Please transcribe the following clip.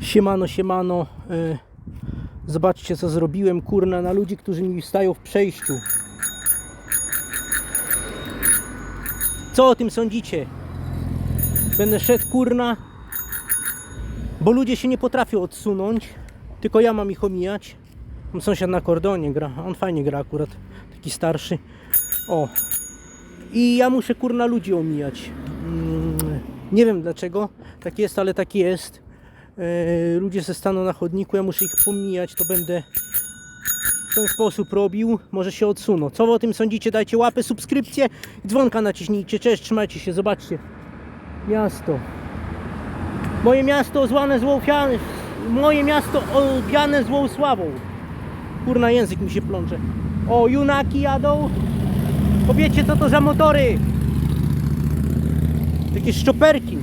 Siemano, siemano. y, Zobaczcie co zrobiłem kurna na ludzi, którzy mi stają w przejściu. Co o tym sądzicie? Będę szedł kurna, bo ludzie się nie potrafią odsunąć, tylko ja mam ich omijać. Mam sąsiad na kordonie gra, on fajnie gra akurat, taki starszy. O. I ja muszę kurna ludzi omijać. Mm, Nie wiem dlaczego, tak jest, ale tak jest. E, ludzie ze staną na chodniku, ja muszę ich pomijać, to będę w ten sposób robił, może się odsuną. Co wy o tym sądzicie? Dajcie łapę, subskrypcję i dzwonka naciśnijcie. Cześć, trzymajcie się, zobaczcie. Miasto. Moje miasto zwane złą fian... Moje miasto owiane złą sławą. Kurna, język mi się plącze. O, junaki jadą. Powiecie, co to za motory? Takie szczoperki.